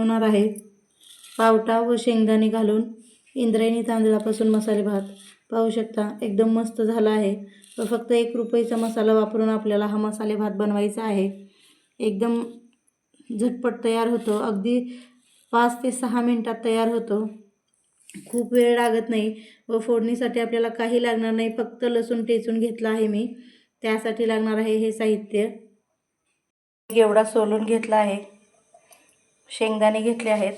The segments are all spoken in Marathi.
होणार आहे. पावटा व शेंगदाणे घालून इंद्रायणी तांदळापासून मसाले भात. पाहू शकता एकदम मस्त झाला आहे. व फक्त एक रुपयाचा मसाला वापरून आपल्याला हा मसाले भात बनवायचा आहे. एकदम झटपट तयार होतो. अगदी पाच ते सहा मिनटात तयार होतो. खूप वेळ लागत नाही व फोडणीसाठी आपल्याला काही लागणार नाही. फक्त लसूण टेचून घेतला आहे मी. त्यासाठी लागणार आहे हे साहित्य. एवढा सोलून घेतला आहे. शेंगदाणे घेतले आहेत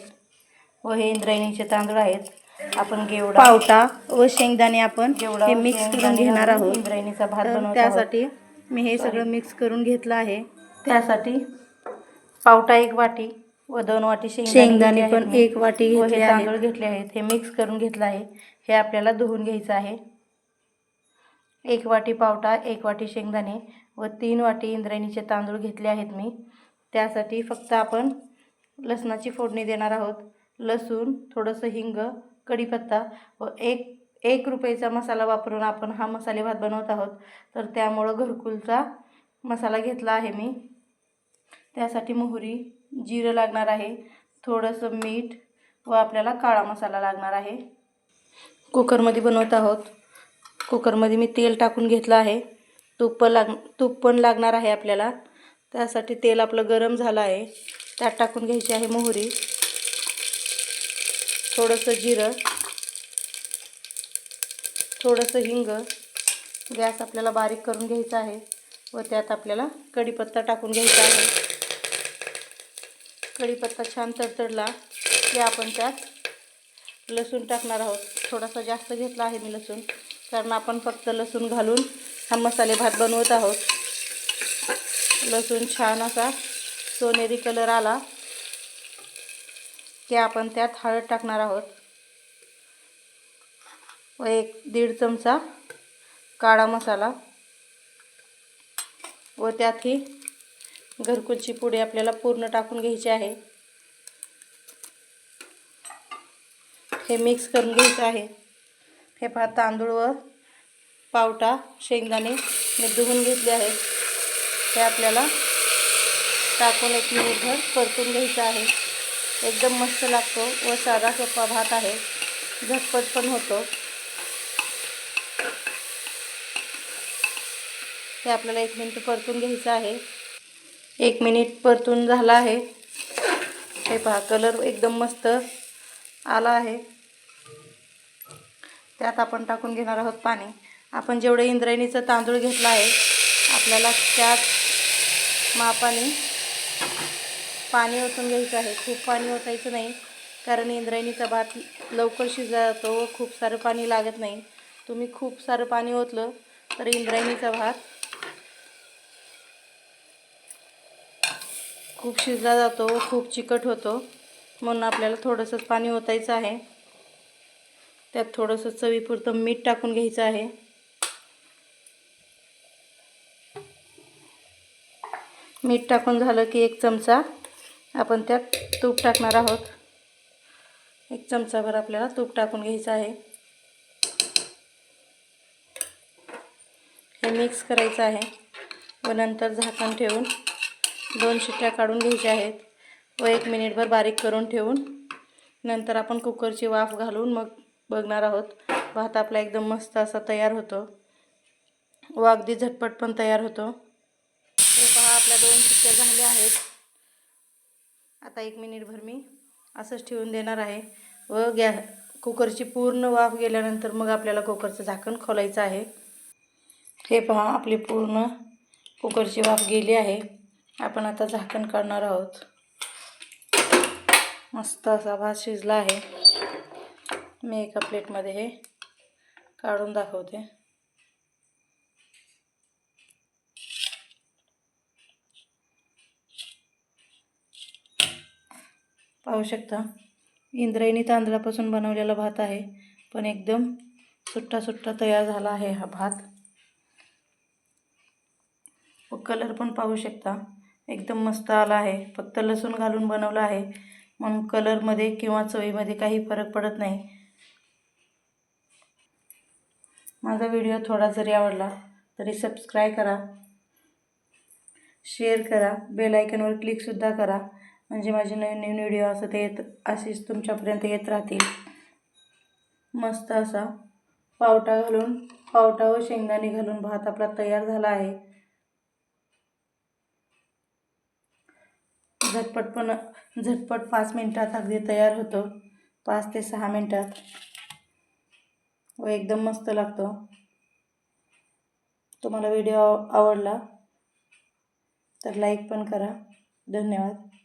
व हे इंद्रायणीचे तांदूळ आहेत. आपण गेवडा पावटा व शेंगदाणे आपण हे मिक्स करून घेणार आहोत. इंद्रायणीचा भात बनवत त्यासाठी मी हे सगळं मिक्स करून घेतलं आहे. त्यासाठी पावटा एक वाटी व दोन वाटी शेंगदाणे पण एक वाटी घेतले तांदूळ घेतले आहेत. हे मिक्स करून घेतलं आहे. हे आपल्याला धुवून घ्यायचं आहे. एक वाटी पावटा एक वाटी शेंगदाणे व तीन वाटी इंद्रायणीचे तांदूळ घेतले आहेत मी. त्यासाठी फक्त आपण लसणाची फोडणी देणार आहोत. लसूण थोडंसं हिंग कढीपत्ता व एक एक रुपयाचा मसाला वापरून आपण हा मसाले भात बनवत आहोत. तर त्यामुळं घरकुलचा मसाला घेतला आहे मी. त्यासाठी मोहरी जिरं लागणार आहे. थोडंसं मीठ व आपल्याला काळा मसाला लागणार आहे. कुकरमध्ये बनवत आहोत. कुकरमध्ये मी तेल टाकून घेतलं आहे. तूप पण लाग तूप पण लागणार आहे आपल्याला. त्यासाठी तेल आपलं गरम झालं आहे. त्यात टाकून घ्यायची आहे मोहरी. थोडंसं जिरं. थोडंसं हिंग. गॅस आपल्याला बारीक करून घ्यायचा आहे. व त्यात आपल्याला कढीपत्ता टाकून घ्यायचा आहे. कढीपत्ता छान तडतडला की आपण त्यात लसूण टाकणार आहोत. थोडासा जास्त घेतला आहे मी लसूण कारण आपण फक्त लसूण घालून हा मसाले भात बनवत आहोत. लसूण छान असा सोनेरी कलर आला की आपण त्यात हळद टाकणार आहोत. व एक दीड चमचा काळा मसाला. व त्यात ही घरकुलची पुडी आपल्याला पूर्ण टाकून घ्यायची आहे. हे मिक्स करून घ्यायचं आहे. हे भात तांदूळ व पावटा शेंगदाणे मी धुवून घेतले आहेत. हे आपल्याला टाकून एक मिनिटभर परतून घ्यायचं आहे. एकदम मस्त लागतो व साधा सोपा भात आहे. झटपट पण होतो. हे आपल्याला एक मिनिट परतून घ्यायचं आहे. एक मिनिट परतून झाला आहे. हे पहा कलर एकदम मस्त आला आहे. त्यात आपण टाकून घेणार आहोत पाणी. आपण जेवढं इंद्रायणीचं तांदूळ घेतला आहे आपल्याला त्यात मापाने पाणी ओतून घ्यायचं आहे. खूप पाणी ओतायचं नाही. कारण इंद्रायणीचा भात लवकर शिजला जातो व खूप सारं पाणी लागत नाही. तुम्ही खूप सारं पाणी ओतलं तर इंद्रायणीचा भात खूप शिजला जातो व खूप चिकट होतो. म्हणून आपल्याला थोडंसंच पाणी ओतायचं आहे. त्यात थोडंसं चवीपुरतं मीठ टाकून घ्यायचं आहे. मीठ टाकून झालं की एक चमचा आपण त्यात तूप टाकणार आहोत. एक चमचाभर आपल्याला तूप टाकून घ्यायचं आहे. हे मिक्स करायचं आहे व नंतर झाकण ठेवून दोन शिट्ट्या काढून घ्यायच्या आहेत व एक मिनिटभर बारीक करून ठेवून नंतर आपण कुकरची वाफ घालून मग बघणार आहोत. भात आपला एकदम मस्त असा तयार होतो व अगदी झटपट पण तयार होतो. आपल्या दोन शिट्ट्या झाल्या आहेत. आता एक मिनिटभर मी असंच ठेवून देणार आहे. व गॅ कुकरची पूर्ण वाफ गेल्यानंतर मग आपल्याला कुकरचं झाकण खोलायचं आहे. हे पहा आपली पूर्ण कुकरची वाफ गेली आहे. आपण आता झाकण काढणार आहोत. मस्त असा भात शिजला आहे. मी एका प्लेटमध्ये हे काढून दाखवते. पाहू शकता. इंद्रायणी तांदळापासून बनवलेला भात आहे. पण एकदम सुट्टा सुट्टा तयार झाला आहे हा भात. व कलर पण पाहू शकता. एकदम मस्त आला आहे. फक्त लसूण घालून बनवला आहे. म्हणून कलरमध्ये किंवा चवीमध्ये काही फरक पडत नाही. माझा व्हिडिओ थोडा जरी आवडला तरी सबस्क्राईब करा. शेअर करा. बेल आयकनवर क्लिकसुद्धा करा. म्हणजे माझे नवीन नवीन व्हिडिओ असं ते येत असेच तुमच्यापर्यंत येत राहतील. मस्त असा पावटा घालून पावटा व शेंगदाणे घालून भात आपला तयार झाला आहे. झटपट पण झटपट पाच मिनटात अगदी तयार होतो. पाच ते सहा मिनटात. व एकदम मस्त लागतो. तुम्हाला व्हिडिओ आवडला तर लाईक पण करा. धन्यवाद.